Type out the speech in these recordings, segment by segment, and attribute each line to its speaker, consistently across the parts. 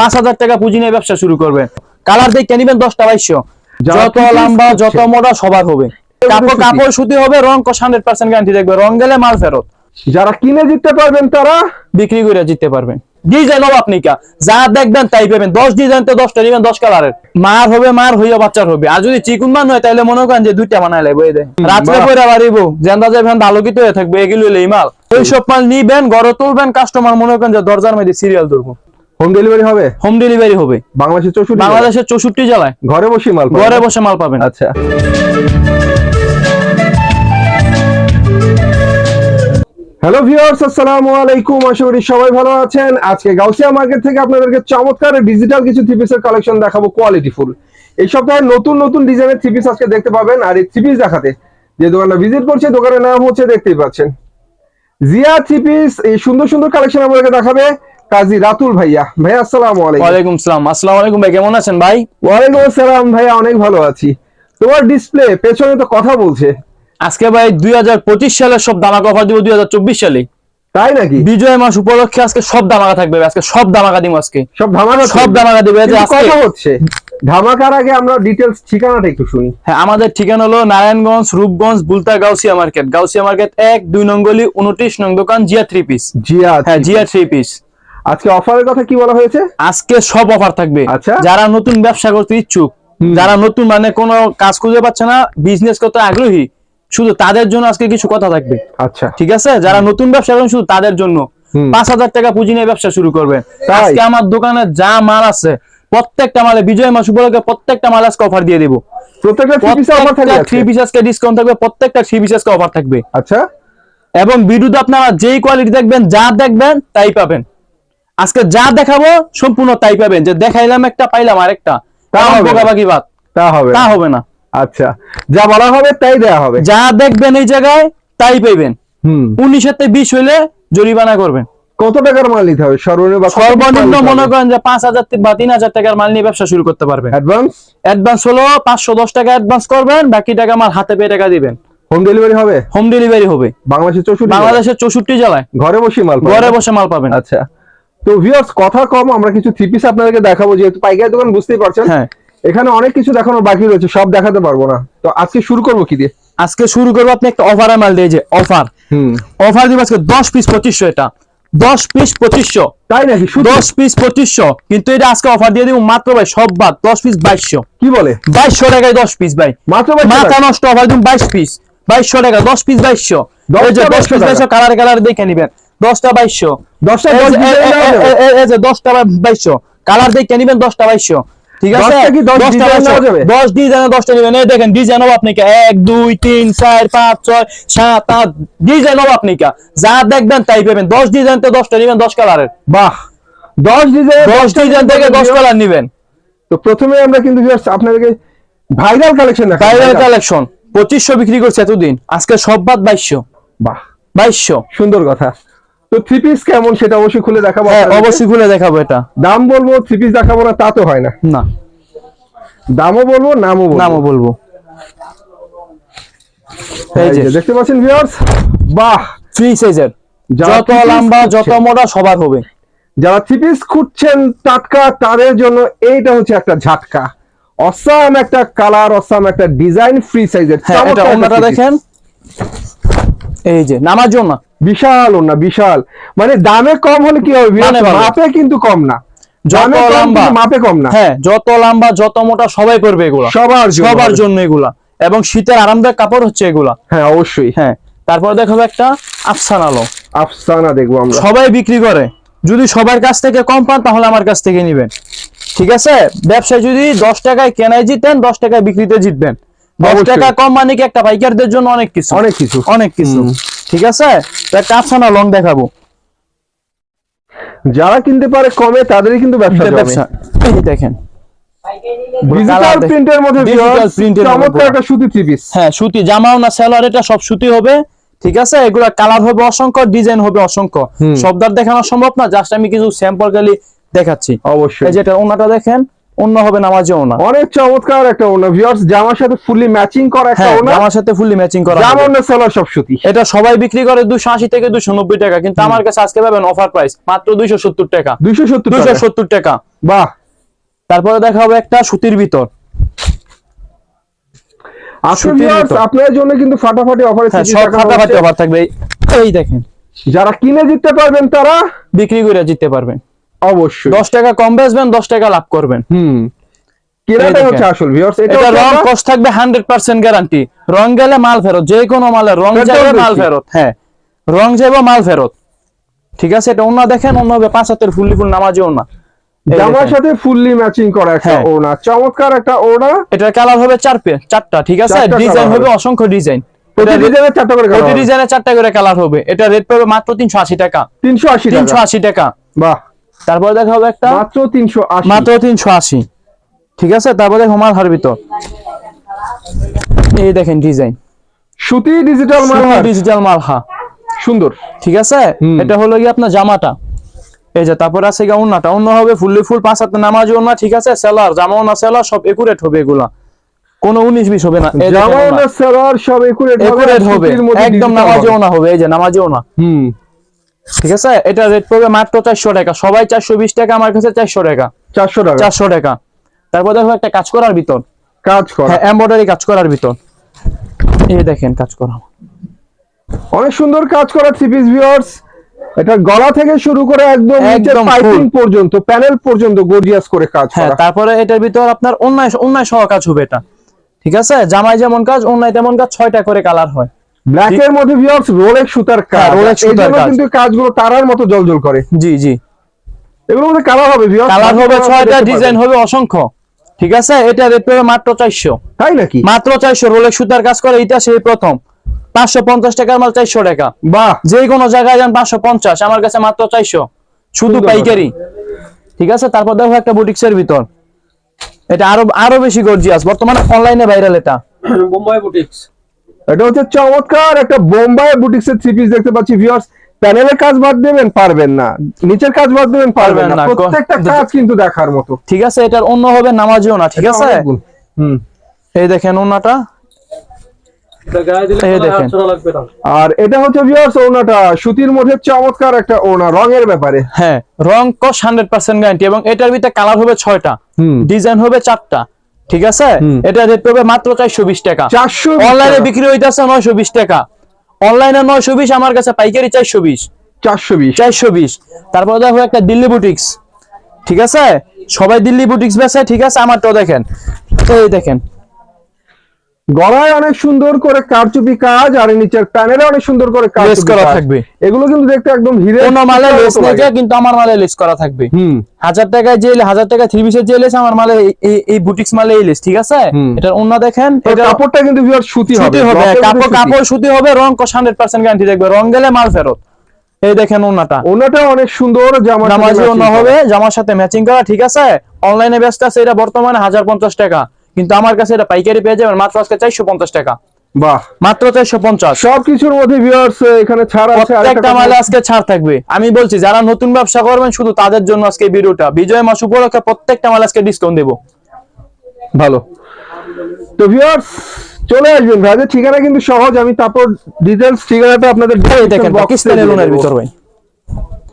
Speaker 1: পাঁচ হাজার টাকা পুঁজি নিয়ে ব্যবসা শুরু করবেন কালার দেখে নিবেন দশটা বাইশশো।
Speaker 2: যারা
Speaker 1: যত লম্বা যত মোটা সবার হবে। কাপড়। কাপড় সুতি হবে রং কষ হান্ড্রেড পার্সেন্ট গ্যারান্টি দেখবে রং গেলে মাল ফেরত।
Speaker 2: যারা কিনে জিততে পারবেন তারা?
Speaker 1: বিক্রি করে জিততে পারবেন। ডিজাইন হবে আপনি কা। যা দেখবেন তাই পাবেন। দশ ডিজাইন তো দশটা নিবেন দশ কালারের। মার হবে মার হইয়া বাচ্চার হবে। আর যদি চিকুন মান হয় তাহলে মনে করেন যে দুইটা বানাইলে বই দেয় রাত্রে। পরে বাড়িব। জেন্দা যাবেন আলোকিত হয়ে থাকবে এগুলো হইলে মাল। ওই সব মাল নিবেন ঘরে তুলবেন। কাস্টমার মনে করেন যে দরজার মধ্যে সিরিয়াল ধরবো।
Speaker 2: হোম ডেলিভারি হবে?
Speaker 1: হোম ডেলিভারি হবে।
Speaker 2: বাংলাদেশের চৌষট্টি
Speaker 1: বাংলাদেশের চৌষট্টি জেলায়।
Speaker 2: ঘরে বসে মাল
Speaker 1: ঘরে বসে মাল পাবেন।
Speaker 2: আচ্ছা। হ্যালো ভিউয়ার্স আসসালামু আলাইকুম। আশা করি সবাই ভালো আছেন। আজকে গাউসিয়া মার্কেট থেকে আপনাদেরকে চমৎকার ডিজিটাল কিছু থ্রি পিসের কালেকশন দেখাবো কোয়ালিটি ফুল এই সপ্তাহে নতুন নতুন ডিজাইনের থ্রি পিস আজকে দেখতে পাবেন। আর এই থ্রি পিস দেখাতে যে দোকানটা ভিজিট করছে দোকানের নাম হচ্ছে দেখতেই পাচ্ছেন। জিয়া থ্রি পিস এই সুন্দর সুন্দর কালেকশন আমাদেরকে দেখাবে। কাজী রাতুল ভাইয়া। ভাইয়া আসসালামু আলাইকুম।
Speaker 1: ওয়ালাইকুম সালাম। আসসালামু আলাইকুম ভাই কেমন আছেন ভাই?
Speaker 2: ওয়ালাইকুম আসসালাম ভাইয়া অনেক ভালো আছি। তোমার ডিসপ্লে পেছনে তো কথা বলছে।
Speaker 1: আজকে ভাই দুই সালের সব দামাকা অফার দিব দুই সালে।
Speaker 2: তাই নাকি?
Speaker 1: বিজয় মাস উপলক্ষে আজকে সব দামাকা থাকবে আজকে সব দামাকা দিব আজকে।
Speaker 2: সব ধামাকা
Speaker 1: সব। দামাকা দিবে। যে আজকে
Speaker 2: কথা হচ্ছে ধামাকার আগে আমরা ডিটেলস ঠিকানাটা একটু শুনি।
Speaker 1: হ্যাঁ আমাদের ঠিকানা হলো নারায়ণগঞ্জ রূপগঞ্জ বুলতা গাউসিয়া মার্কেট। গাউসিয়া মার্কেট এক দুই নঙ্গলি উনত্রিশ নং দোকান জিয়া থ্রি পিস
Speaker 2: জিয়া
Speaker 1: হ্যাঁ জিয়া থ্রি পিস
Speaker 2: আজকে অফারের কথা কি বলা হয়েছে?
Speaker 1: আজকে সব অফার থাকবে।
Speaker 2: আচ্ছা।
Speaker 1: যারা নতুন ব্যবসা করতে ইচ্ছুক যারা নতুন মানে কোনো কাজ খুঁজে পাচ্ছে না বিজনেস করতে আগ্রহী শুধু তাদের জন্য আজকে কিছু কথা থাকবে।
Speaker 2: আচ্ছা।
Speaker 1: ঠিক আছে? যারা নতুন ব্যবসা করেন শুধু তাদের জন্য। পাঁচ হাজার টাকা পুঁজি নিয়ে ব্যবসা শুরু করবেন। আজকে আমার দোকানে যা মাল আছে প্রত্যেকটা মালে বিজয় মাস উপলক্ষে প্রত্যেকটা মাল আজকে অফার দিয়ে দেবো।
Speaker 2: প্রত্যেকটা থ্রি পিসে আজকে?
Speaker 1: ডিসকাউন্ট থাকবে প্রত্যেকটা থ্রি পিসেসকে অফার থাকবে।
Speaker 2: আচ্ছা।
Speaker 1: এবং ভিডিওতে আপনারা যেই কোয়ালিটি দেখবেন যা দেখবেন তাই পাবেন। আজকে যা দেখাবো সম্পূর্ণ তাই পাবেন। যে দেখাইলাম একটা পাইলাম আরেকটা।
Speaker 2: তা।
Speaker 1: বোকাবাকি বাদ।
Speaker 2: তা হবে
Speaker 1: তা হবে না।
Speaker 2: আচ্ছা। যা বলা হবে তাই দেয়া হবে।
Speaker 1: যা দেখবেন এই জায়গায় তাই পাইবেন।
Speaker 2: হুম।
Speaker 1: উনিশ হাতে বিশ হইলে জরিমানা করবেন।
Speaker 2: কত টাকার মাল নিতে হবে? সর্বনিম্ন
Speaker 1: সর্বনিম্ন মনে করেন যে পাঁচ হাজার বা তিন হাজার টাকার মাল নিয়ে ব্যবসা শুরু করতে পারবেন।
Speaker 2: অ্যাডভান্স
Speaker 1: অ্যাডভান্স হলো পাঁচশো দশ টাকা অ্যাডভান্স করবেন বাকি টাকা মাল হাতে পেয়ে টাকা দিবেন।
Speaker 2: হোম ডেলিভারি হবে?
Speaker 1: হোম ডেলিভারি হবে।
Speaker 2: বাংলাদেশের চৌষট্টি জেলায়?
Speaker 1: বাংলাদেশের চৌষট্টি জেলায়।
Speaker 2: ঘরে বসে মাল?
Speaker 1: ঘরে বসে মাল পাবেন।
Speaker 2: আচ্ছা। তো ভিউয়ার্স কথা কম আমরা কিছু থ্রি পিস আপনাদেরকে দেখাবো যেহেতু পাইকারি দোকান বুঝতেই পারছেন।
Speaker 1: হ্যাঁ।
Speaker 2: এখানে অনেক কিছু দেখানোর বাকি রয়েছে সব দেখাতে পারব না। তো আজকে শুরু করব কি দিয়ে?
Speaker 1: আজকে শুরু করব আপনি একটা অফারের মাল দিয়ে যে অফার
Speaker 2: হুম।
Speaker 1: অফার দিব আজকে দশ পিস পঁচিশশো এটা। দশ পিস পঁচিশশো।
Speaker 2: তাই নাকি? শুধু
Speaker 1: দশ পিস পঁচিশশো। কিন্তু এটা আজকে অফার দিয়ে দিব মাত্র ভাই সব বাদ দশ পিস বাইশশো।
Speaker 2: কি বলে?
Speaker 1: বাইশশো টাকায় দশ পিস ভাই।
Speaker 2: মাত্র বাইশশো
Speaker 1: মাথা নষ্ট অফার দিন বাইশ পিস বাইশশো টাকা দশ পিস বাইশশো।
Speaker 2: দশটা
Speaker 1: এই যে দশ পিস। বাইশশো কালার কালার দেখে নিবেন। দশটা বাইশশো।
Speaker 2: দশটা
Speaker 1: দশটা বাইশশো। কালার দেখে নিবেন দশটা বাইশশো। ঠিক আছে?
Speaker 2: দশ ডিজাইন
Speaker 1: দশটা নিবেন। এই দেখেন ডিজাইন এক দুই তিন চার পাঁচ ছয় সাত আট। ডিজাইন যা দেখবেন তাই পাবেন। দশ ডিজাইন তো দশটা নিবেন দশ কালারের
Speaker 2: বাহ! দশ ডিজাইন
Speaker 1: দশ ডিজাইন থেকে দশ কালার নিবেন।
Speaker 2: তো প্রথমে আমরা কিন্তু আপনাদেরকে ভাইরাল কালেকশন
Speaker 1: ভাইরাল কালেকশন পঁচিশশো বিক্রি করছে এতদিন। আজকে সব বাদ বাইশশো।
Speaker 2: বাহ!
Speaker 1: বাইশশো।
Speaker 2: সুন্দর কথা। তো থ্রি পিস কেমন সেটা অবশ্যই খুলে দেখাবো
Speaker 1: হ্যাঁ অবশ্যই খুলে দেখাবো এটা।
Speaker 2: দাম বলব থ্রি পিস দেখাবো না তা তো হয় না।
Speaker 1: না।
Speaker 2: দামও বলব নামও বলব।
Speaker 1: নামও বলব। এই যে।
Speaker 2: দেখতে পাচ্ছেন ভিউয়ার্স বাহ!
Speaker 1: থ্রি সাইজের যত লম্বা যত মোটা সবার হবে।
Speaker 2: যারা থ্রি পিস খুঁজছেন টাটকা তাদের জন্য এইটা হচ্ছে একটা ঝাটকা। অসাম একটা কালার অসাম একটা ডিজাইন ফ্রি সাইজের
Speaker 1: হ্যাঁ এটা দেখেন। এই যে নামার জন্য।
Speaker 2: বিশাল ওনা বিশাল। মানে দামে কম হলে কি হবে। মাপে কিন্তু কম না।
Speaker 1: যত লম্বা।
Speaker 2: মাপে কম না।
Speaker 1: হ্যাঁ যত লম্বা যত মোটা সবাই পরবে এগুলা।
Speaker 2: সবার
Speaker 1: সবার জন্য এগুলা। এবং শীতের আরামদায়ক কাপড় হচ্ছে এগুলা।
Speaker 2: হ্যাঁ অবশ্যই।
Speaker 1: হ্যাঁ তারপর দেখাবো একটা আফসান আলো।
Speaker 2: আফসানা দেখব আমরা।
Speaker 1: সবাই বিক্রি করে। যদি সবার কাছ থেকে কম পান তাহলে আমার কাছ থেকে নিবেন। ঠিক আছে? ব্যবসায় যদি দশ টাকায় কেনায় জিতেন দশ টাকায় বিক্রিতে জিতবেন। দশ। টাকা কম মানে কি একটা পাইকারদের জন্য অনেক কিছু?
Speaker 2: অনেক কিছু।
Speaker 1: অনেক কিছু। ঠিক আছে? একটা আফসানা লং দেখাবো।
Speaker 2: যারা কিনতে পারে কমে তাদেরই কিন্তু ব্যবসা।
Speaker 1: ব্যবসা। দেখেন।
Speaker 2: ডিজিটাল প্রিন্টের মধ্যে চমৎকার একটা সুতি থ্রি পিস
Speaker 1: হ্যাঁ সুতি জামাও না সেলার এটা সব সুতি হবে। ঠিক আছে? এগুলা কালার হবে অসংখ্য ডিজাইন হবে অসংখ্য। সবদার দেখানো সম্ভব না জাস্ট আমি কিছু স্যাম্পল খালি দেখাচ্ছি।
Speaker 2: অবশ্যই।
Speaker 1: এই যেটা ওনাটা দেখেন। অন্য হবে নামাজেও না।
Speaker 2: অনেক চমৎকার একটা ওনা ভিউয়ার্স জামার সাথে ফুললি ম্যাচিং করা একটা
Speaker 1: হ্যাঁ
Speaker 2: ওনা
Speaker 1: আমার সাথে ফুললি ম্যাচিং করা
Speaker 2: জামা ওনা সেলার সব সুতি।
Speaker 1: এটা সবাই বিক্রি করে দুশো আশি থেকে দুশো নব্বই টাকা কিন্তু আমার কাছে আজকে পাবেন অফার প্রাইস মাত্র দুইশো সত্তর টাকা।
Speaker 2: দুইশো সত্তর
Speaker 1: দুইশো সত্তর টাকা।
Speaker 2: বাহ।
Speaker 1: তারপরে দেখা হবে একটা সুতির ভিতর।
Speaker 2: আপনাদের জন্য কিন্তু ফাটাফাটি অফারে
Speaker 1: হ্যাঁ সব ফাটাফাটি অফার থাকবে। এই দেখেন।
Speaker 2: যারা কিনে জিততে পারবেন তারা
Speaker 1: বিক্রি করে জিততে পারবেন।
Speaker 2: অবশ্যই।
Speaker 1: দশ টাকা কম বেচবেন দশ টাকা লাভ করবেন।
Speaker 2: হুম। কেনাটাই হচ্ছে আসল ভিউয়ার্স এটা
Speaker 1: এটা রং
Speaker 2: আমরা-
Speaker 1: থাকবে হান্ড্রেড পার্সেন্ট গ্যারান্টি রং গেলে মাল ফেরত যে কোনো রং যাবে মাল ফেরত হ্যাঁ। রং যাবে মাল ফেরত। ঠিক আছে এটা অন্য দেখেন অন্য হবে পাঁচ হাতের ফুললি ফুল নামাজে না
Speaker 2: জামার সাথে ফুললি ম্যাচিং করা একটা
Speaker 1: হ্যাঁ।
Speaker 2: ওনা চমৎকার একটা ওনা।
Speaker 1: এটার কালার হবে চার পে চারটা ঠিক আছে? ডিজাইন হবে। অসংখ্য ডিজাইন
Speaker 2: প্রতি ডিজাইনের চারটা করে
Speaker 1: প্রতি ডিজাইনে চারটা করে কালার হবে। এটা রেট পাবে মাত্র তিনশো আশি টাকা।
Speaker 2: তিনশো আশি
Speaker 1: তিনশো
Speaker 2: টাকা
Speaker 1: আশি টাকা।
Speaker 2: বাহ।
Speaker 1: তারপর দেখা হবে একটা
Speaker 2: মাত্র তিনশো আশি।
Speaker 1: মাত্র তিনশো আশি। ঠিক আছে? তারপর দেখো মাল হার ভিতর। এই দেখেন ডিজাইন
Speaker 2: সুতি ডিজিটাল মালহা
Speaker 1: ডিজিটাল মালহা
Speaker 2: সুন্দর।
Speaker 1: ঠিক আছে? এটা হলো কি আপনার জামাটা। এই যে তারপর আছে গিয়ে উন্নাটা অন্য হবে ফুললি ফুল পাঁচ হাতে নামাজ উন্না ঠিক আছে? সেলার জামা উন্না সেলার সব একুরেট হবে এগুলা। কোনো উনিশ বিশ হবে না।
Speaker 2: জামা
Speaker 1: উন্না।
Speaker 2: ওনা সেলার সব একুরেট হবে।
Speaker 1: একদম নামাজে। ওনা হবে। এই যে নামাজে ওনা
Speaker 2: হুম।
Speaker 1: ঠিক আছে? এটা রেট পড়বে মাত্র চারশো টাকা। সবাই চারশো বিশ টাকা আমার কাছে চারশো টাকা।
Speaker 2: চারশো টাকা।
Speaker 1: চারশো টাকা। তারপর দেখো একটা কাজ করার ভিতর।
Speaker 2: কাজ করা।
Speaker 1: হ্যাঁ এমব্রয়ডারি কাজ করার ভিতর। এই দেখেন কাজ করা।
Speaker 2: অনেক সুন্দর কাজ করা থ্রি পিস ভিউয়ার্স এটা গলা থেকে শুরু করে একদম নিচে পাইপিং পর্যন্ত প্যানেল পর্যন্ত গর্জিয়াস করে কাজ
Speaker 1: হ্যাঁ
Speaker 2: করা
Speaker 1: তারপরে এটার ভিতর আপনার অন্যায় অন্যায় সহ কাজ হবে এটা। ঠিক আছে? জামাই যেমন কাজ অন্যায় তেমন কাজ ছয়টা করে কালার হয়।
Speaker 2: ব্ল্যাক এর মধ্যে ভিউয়ার্স রোলেক সুতার কাজ।
Speaker 1: হ্যাঁ, সুতার কাজ।
Speaker 2: কিন্তু কাজগুলো তারার মতো জলজল করে।
Speaker 1: জি জি।
Speaker 2: এগুলোর মধ্যে কালার হবে ভিউয়ার্স
Speaker 1: কালার হবে ছয়টা ডিজাইন হবে অসংখ্য। ঠিক আছে? এটা রেট পড়বে মাত্র চারশো।
Speaker 2: তাই নাকি?
Speaker 1: মাত্র চারশো রোলেক সুতার কাজ করে এটা সেই প্রথম। পাঁচশো পঞ্চাশ টাকার মাল চারশো টাকা।
Speaker 2: বাহ!
Speaker 1: যে কোনো জায়গায় যান পাঁচশো পঞ্চাশ আমার কাছে মাত্র চারশো। শুধু
Speaker 2: সুন্দর
Speaker 1: পাইকারি। ঠিক আছে? তারপর দেখো একটা বুটিক্সের ভিতর। এটা আরও আরও বেশি গর্জিয়াস বর্তমানে অনলাইনে ভাইরাল এটা।
Speaker 3: বোম্বাই বুটিক্স
Speaker 2: এটা হচ্ছে চমৎকার একটা বোম্বাই বুটিক্স এর থ্রি পিস দেখতে পাচ্ছি ভিউয়ার্স প্যানেলের কাজ বাদ দেবেন পারবেন না। নিচের কাজ বাদ দেবেন পারবেন না। প্রত্যেকটা কাজ কিন্তু দেখার মতো।
Speaker 1: ঠিক আছে এটার অন্য হবে নামাজিও না ঠিক আছে?
Speaker 2: হুম।
Speaker 1: এই দেখেন অন্যটা
Speaker 3: না।
Speaker 2: আর এটা হচ্ছে ভিউয়ার্স ওনাটা সুতির মধ্যে চমৎকার একটা ওনা রঙের ব্যাপারে।
Speaker 1: হ্যাঁ রং কস হান্ড্রেড পার্সেন্ট গ্যারান্টি এবং এটার ভিতরে কালার হবে ছয়টা।
Speaker 2: হুম।
Speaker 1: ডিজাইন হবে চারটা। ঠিক আছে? এটা রেট পড়বে মাত্র চারশো বিশ টাকা।
Speaker 2: চারশো
Speaker 1: অনলাইনে বিক্রি হইতেছে নয়শো বিশ টাকা। অনলাইনে নয়শো বিশ আমার কাছে পাইকারি চারশো বিশ।
Speaker 2: চারশো বিশ।
Speaker 1: চারশো বিশ। তারপর দেখো একটা দিল্লি বুটিক্স। ঠিক আছে? সবাই দিল্লি বুটিক্স বেছে ঠিক আছে? আমার তো দেখেন। এই দেখেন।
Speaker 2: গলায় অনেক সুন্দর করে কারচুপি কাজ আর নিচের প্যানেলে অনেক সুন্দর করে কারচুপি
Speaker 1: করা থাকবে।
Speaker 2: এগুলো কিন্তু দেখতে একদম হিরে
Speaker 1: কোন মালে লেস। নেই কিন্তু আমার মালে লেস করা থাকবে।
Speaker 2: হুম।
Speaker 1: হাজার টাকায় যে হাজার টাকা থ্রি পিসের যে লেস আমার মালে এই- বুটিক্স মালে এই লেস ঠিক আছে। এটার অন্য দেখেন এটা
Speaker 2: কাপড়টা কিন্তু ভিউয়ার সুতি হবে।
Speaker 1: হবে কাপড় কাপড় সুতি হবে রং কস হান্ড্রেড পার্সেন্ট গ্যারান্টি দেখবে। রং গেলে মাল ফেরত। এই দেখেন ওনাটা
Speaker 2: ওনাটা অনেক সুন্দর জামা
Speaker 1: নামাজি অন্য হবে জামার সাথে ম্যাচিং করা ঠিক আছে? অনলাইনে ব্যস্ত আছে এটা বর্তমানে হাজার পঞ্চাশ টাকা। কিন্তু আমার কাছে এটা পাইকারি পেয়ে যাবেন মাত্র আজকে চারশো পঞ্চাশ টাকা।
Speaker 2: বাহ।
Speaker 1: মাত্র চারশো পঞ্চাশ।
Speaker 2: সবকিছুর মধ্যে এখানে ছাড় আছে
Speaker 1: প্রত্যেকটা মালে আজকে ছাড় থাকবে। আমি বলছি যারা নতুন ব্যবসা করবেন শুধু তাদের জন্য আজকে ভিডিওটা। বিজয় মাস উপলক্ষে প্রত্যেকটা মালে আজকে ডিসকাউন্ট দেবো।
Speaker 2: ভালো। তো ভিউয়ার্স চলে আসবেন। ভাইদের ঠিকানা কিন্তু সহজ। আমি তারপর ডিটেলস ঠিকানাটা আপনাদের
Speaker 1: দেখেন
Speaker 2: box এ
Speaker 1: পাকিস্তানি
Speaker 2: দিয়ে
Speaker 1: লোনের ভিতর ভাই।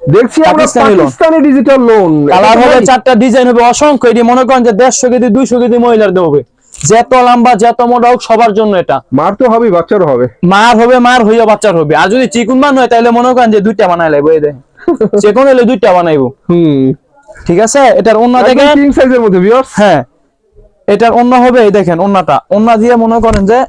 Speaker 2: দেখছি আমরা
Speaker 1: পাকিস্তানি
Speaker 2: ডিজিটাল লোন
Speaker 1: কালার হবে চারটা ডিজাইন হবে অসংখ্য। এটি মনে করেন যে দেড়শো কেজি দুইশো কেজি মহিলার দেবে যত লম্বা যত মোটা হোক সবার জন্য এটা।
Speaker 2: মার তো হবে বাচ্চার হবে।
Speaker 1: মার হবে মার হইয়া বাচ্চার হবে। আর যদি চিকুন মান হয় তাহলে মনে করেন যে দুইটা বানাই লাগবে এই দেখেন। চিকুন হলে দুইটা বানাইবো।
Speaker 2: হুম।
Speaker 1: ঠিক আছে? এটার অন্য দেখেন
Speaker 2: কিং সাইজের মধ্যে ভিউয়ার্স
Speaker 1: হ্যাঁ। এটার অন্য হবে এই দেখেন অন্যটা। অন্য দিয়ে মনে করেন যে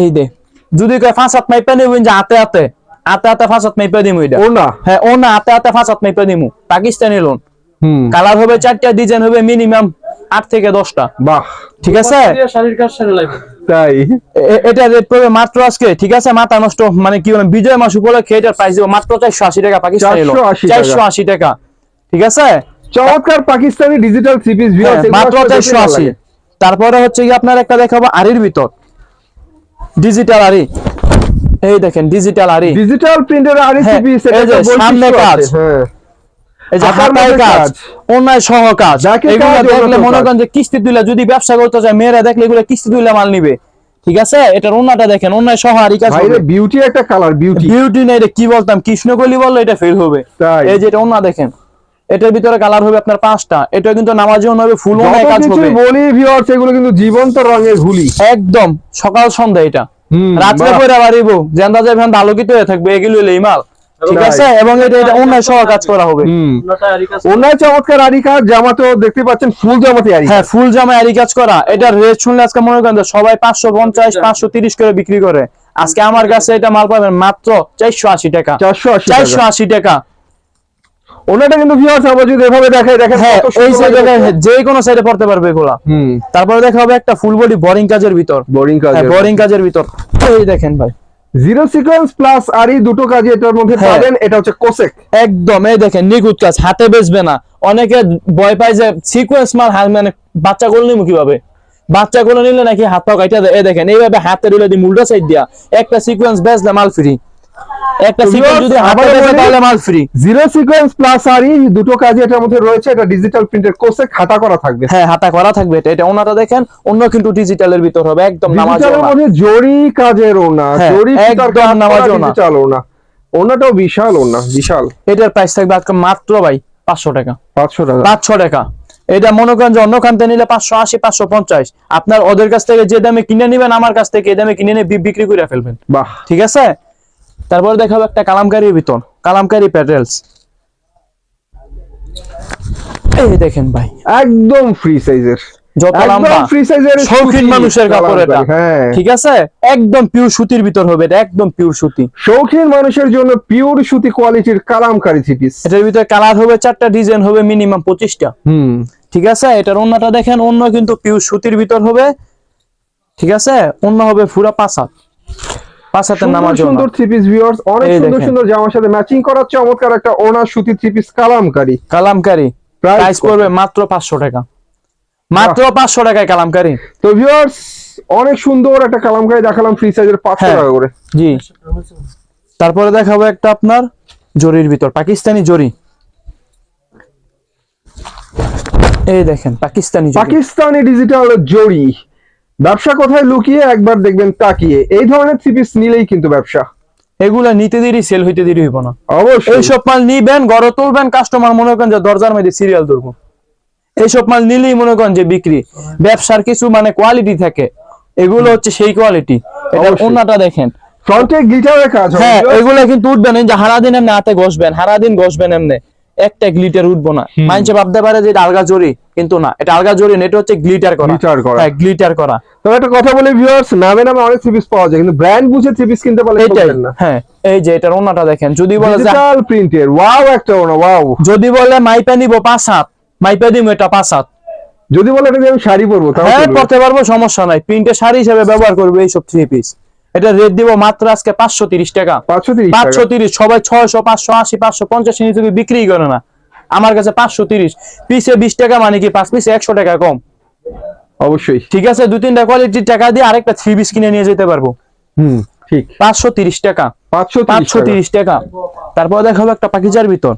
Speaker 1: এই দে। যদি কয় ফাঁস হাত মাইপা নিবেন যে হাতে হাতে। হাতে হাতে ফাঁস হাত মাইপা দিমু এটা
Speaker 2: ও না
Speaker 1: হ্যাঁ ও না হাতে হাতে ফাঁস হাত দিমু। পাকিস্তানি লোন
Speaker 2: হুম।
Speaker 1: কালার হবে চারটা ডিজাইন হবে মিনিমাম আট থেকে দশটা।
Speaker 2: বাহ।
Speaker 1: ঠিক আছে?
Speaker 2: তাই?
Speaker 1: এটা রেট পড়বে মাত্র আজকে ঠিক আছে? মাথা নষ্ট মানে কি বলে বিজয় মাস উপলক্ষে এটার প্রাইস দেবো মাত্র চারশো আশি টাকা পাকিস্তানি লোন চারশো আশি টাকা। ঠিক আছে?
Speaker 2: চমৎকার পাকিস্তানি ডিজিটাল
Speaker 1: হ্যাঁ,
Speaker 2: ভিউয়ার্স
Speaker 1: মাত্র চারশো আশি। তারপরে হচ্ছে কি আপনার একটা দেখাবো আরির ভিতর। ডিজিটাল আরি। এই দেখেন ডিজিটাল আরি
Speaker 2: ডিজিটাল প্রিন্টের আর
Speaker 1: এই যে সামনে কাজ।
Speaker 2: হ্যাঁ।
Speaker 1: এই যে
Speaker 2: হাতার
Speaker 1: কাজ। অন্যায় সহ কাজ। এগুলো দেখলে মনে করেন যে কিস্তি যদি ব্যবসা করতে চায় মেয়েরা দেখলে এগুলো কিস্তি মাল নিবে। ঠিক আছে? এটার দেখেন সহ আর কাজ
Speaker 2: ভাই বিউটি একটা কালার বিউটি
Speaker 1: বিউটি না এটা কি বলতাম? কৃষ্ণকলি বলল এটা ফেল হবে। এই যে এটা অন্য দেখেন এটার ভিতরে কালার হবে আপনার পাঁচটা। এটা কিন্তু নামাজি হবে ফুল অনেক কাজ হবে।
Speaker 2: বলি ভিউয়ার্স এগুলো কিন্তু জীবন্ত রঙের হুলি।
Speaker 1: একদম সকাল সন্ধ্যা এটা। রাত্রে পরে বাড়িব জেন্দা যে ভ্যান আলোকিত হয়ে থাকবে এগুলো মাল ঠিক আছে? এবং এটা এটা অন্যায় সহ কাজ করা হবে।
Speaker 3: আরি কাজ
Speaker 2: চমৎকার আরি কাজ জামাতেও দেখতে পাচ্ছেন ফুল জামাতে আরি
Speaker 1: হ্যাঁ ফুল জামা আরি কাজ করা। এটা রেট শুনলে আজকে মনে করেন যে সবাই পাঁচশো পঞ্চাশ পাঁচশো তিরিশ করে বিক্রি করে। আজকে আমার কাছে এটা মাল পাবেন মাত্র চারশো আশি টাকা।
Speaker 2: চারশো
Speaker 1: চারশো আশি টাকা।
Speaker 2: ওনাটা কিন্তু ভিউয়ার্স আমরা যদি এভাবে দেখাই দেখেন
Speaker 1: হ্যাঁ এই সাইডে। যে কোনো সাইডে পড়তে পারবে এগুলা। তারপরে দেখা হবে একটা ফুল বডি বোরিং কাজের ভিতর।
Speaker 2: বোরিং কাজ
Speaker 1: বোরিং কাজের ভিতর। এই দেখেন ভাই।
Speaker 2: জিরো সিকোয়েন্স প্লাস আরি দুটো কাজই এটার মধ্যে
Speaker 1: হ্যাঁ।
Speaker 2: পাবেন এটা হচ্ছে কোসেক
Speaker 1: একদম এই দেখেন নিখুঁত কাজ হাতে বেচবে না। অনেকে ভয় পায় যে সিকোয়েন্স মাল মানে বাচ্চা গুলো নিবো কীভাবে? বাচ্চা গুলো নিলে নাকি হাত পা কাইটা দেয়। এই দেখেন এইভাবে হাতে দিলে দি মুলটা সাইড দিয়া। একটা সিকোয়েন্স বেচলে মাল ফ্রি একটা
Speaker 2: তো
Speaker 1: সিকোয়েন্স
Speaker 2: viewers,
Speaker 1: যদি হাতে
Speaker 2: আবারও
Speaker 1: তাহলে মাল ফ্রি
Speaker 2: জিরো সিকোয়েন্স প্লাস আরি দুটো কাজই এটার মধ্যে রয়েছে এটা ডিজিটাল প্রিন্টের কোসেক হাতা করা থাকবে।
Speaker 1: হ্যাঁ হাতা করা থাকবে এটা এটা ওনাটা দেখেন অন্য কিন্তু ডিজিটালের ভিতর হবে একদম নামাজ
Speaker 2: ডিজিটালের মধ্যে জরি কাজের ওনা
Speaker 1: হ্যাঁ,
Speaker 2: জরি
Speaker 1: একদম
Speaker 2: কাজ
Speaker 1: ওনা।
Speaker 2: ডিজিটাল ওনা। ওনাটাও বিশাল ওনা বিশাল।
Speaker 1: এটার প্রাইস থাকবে আজকে মাত্র ভাই পাঁচশো টাকা।
Speaker 2: পাঁচশো টাকা।
Speaker 1: পাঁচশো টাকা। এটা মনে করেন যে অন্য খান্তে নিলে পাঁচশো আশি পাঁচশো পঞ্চাশ। আপনার ওদের কাছ থেকে যে দামে কিনে নিবেন আমার কাছ থেকে এই দামে কিনে নিয়ে বিক্রি করে ফেলবেন।
Speaker 2: বাহ।
Speaker 1: ঠিক আছে? তারপরে দেখাবো একটা কালামকারীর ভিতর কালামকারী প্যাটেলস। এই দেখেন ভাই
Speaker 2: একদম ফ্রি সাইজের
Speaker 1: যত লম্বা
Speaker 2: ফ্রি সাইজের
Speaker 1: শৌখিন মানুষের কাপড় এটা।
Speaker 2: হ্যাঁ।
Speaker 1: ঠিক আছে? একদম পিওর সুতির ভিতর হবে এটা একদম পিওর সুতি।
Speaker 2: শৌখিন মানুষের জন্য পিওর সুতি কোয়ালিটির কালামকারী থ্রি পিস
Speaker 1: এটার ভিতরে কালার হবে চারটা ডিজাইন হবে মিনিমাম পঁচিশটা।
Speaker 2: হুম।
Speaker 1: ঠিক আছে? এটার অন্যটা দেখেন অন্য কিন্তু পিওর সুতির ভিতর হবে। ঠিক আছে? অন্য হবে পুরা পাঁচ হাত। পাঁচ হাতের নামাজ
Speaker 2: সুন্দর থ্রি পিস ভিউয়ার্স অনেক সুন্দর সুন্দর জামার সাথে ম্যাচিং করা চমৎকার একটা ওনা সুতি three piece Kalamkari.
Speaker 1: Kalamkari price পড়বে মাত্র পাঁচশো টাকা। মাত্র পাঁচশো টাকায় কালামকারী।
Speaker 2: তো ভিউয়ার্স অনেক সুন্দর একটা কালামকারী দেখালাম ফ্রি সাইজের পাঁচশো
Speaker 1: হ্যাঁ।
Speaker 2: টাকা করে।
Speaker 1: জি। তারপরে দেখাবো একটা আপনার জরির ভিতর পাকিস্তানি জরি। এই দেখেন পাকিস্তানি
Speaker 2: পাকিস্তানি ডিজিটাল জরি। ব্যবসা কোথায় লুকিয়ে একবার দেখবেন তাকিয়ে। এই ধরনের থ্রি পিস নিলেই কিন্তু ব্যবসা।
Speaker 1: এগুলা নিতে দেরি সেল হইতে দেরি হইব না।
Speaker 2: অবশ্যই।
Speaker 1: এইসব মাল নিবেন গড়ে তুলবেন কাস্টমার মনে করেন যে দরজার মধ্যে সিরিয়াল ধরবো। এইসব মাল নিলেই মনে করেন যে বিক্রি। ব্যবসার কিছু মানে কোয়ালিটি থাকে। এগুলো হচ্ছে সেই কোয়ালিটি। অন্যটা দেখেন।
Speaker 2: ফ্রন্টে গ্লিটারের কাজ
Speaker 1: হ্যাঁ। এগুলো কিন্তু উঠবে না যে হারা দিন এমনি হাতে ঘষবেন হারা দিন ঘষবেন এমনি। একটা গ্লিটার উঠবো না। মানুষে ভাবতে পারে যে ডালগা জরি কিন্তু না এটা আলগা জরি না এটা হচ্ছে গ্লিটার করা।
Speaker 2: Glitter করা।
Speaker 1: হ্যাঁ গ্লিটার করা।
Speaker 2: তো একটা কথা বলি ভিউয়ার্স নামে নামে অনেক থ্রি পিস পাওয়া যায় কিন্তু ব্র্যান্ড বুঝে থ্রি পিস কিনতে পারলে না।
Speaker 1: হ্যাঁ এই যে এটার অন্যটা দেখেন যদি বলে
Speaker 2: ডিজিটাল প্রিন্টের ওয়াও একটা ওনা ওয়াও
Speaker 1: যদি বলে মাইপা নিবো পাঁচ হাত মাইপা দিব এটা পাঁচ হাত।
Speaker 2: যদি বলে এটা আমি শাড়ি পরবো তাও
Speaker 1: হ্যাঁ। পড়তে পারব সমস্যা নাই। প্রিন্টের শাড়ি হিসেবে ব্যবহার করবে এইসব থ্রি পিস এটা রেট দিব মাত্র আজকে পাঁচশো তিরিশ টাকা।
Speaker 2: পাঁচশো তিরিশ
Speaker 1: পাঁচশো তিরিশ সবাই ছয়শো পাঁচশো আশি পাঁচশো পঞ্চাশ নিচে বিক্রি করে না আমার কাছে পাঁচশো তিরিশ। পিসে বিশ টাকা মানে কি পাঁচ পিসে একশো টাকা কম?
Speaker 2: অবশ্যই।
Speaker 1: ঠিক আছে দু তিনটা কোয়ালিটির টাকা দিয়ে আরেকটা থ্রি পিস কিনে নিয়ে যেতে পারব।
Speaker 2: হুম ঠিক।
Speaker 1: পাঁচশো তিরিশ টাকা।
Speaker 2: পাঁচশো
Speaker 1: পাঁচশো তিরিশ টাকা। তারপর দেখাবো একটা পাকিজার ভিতর।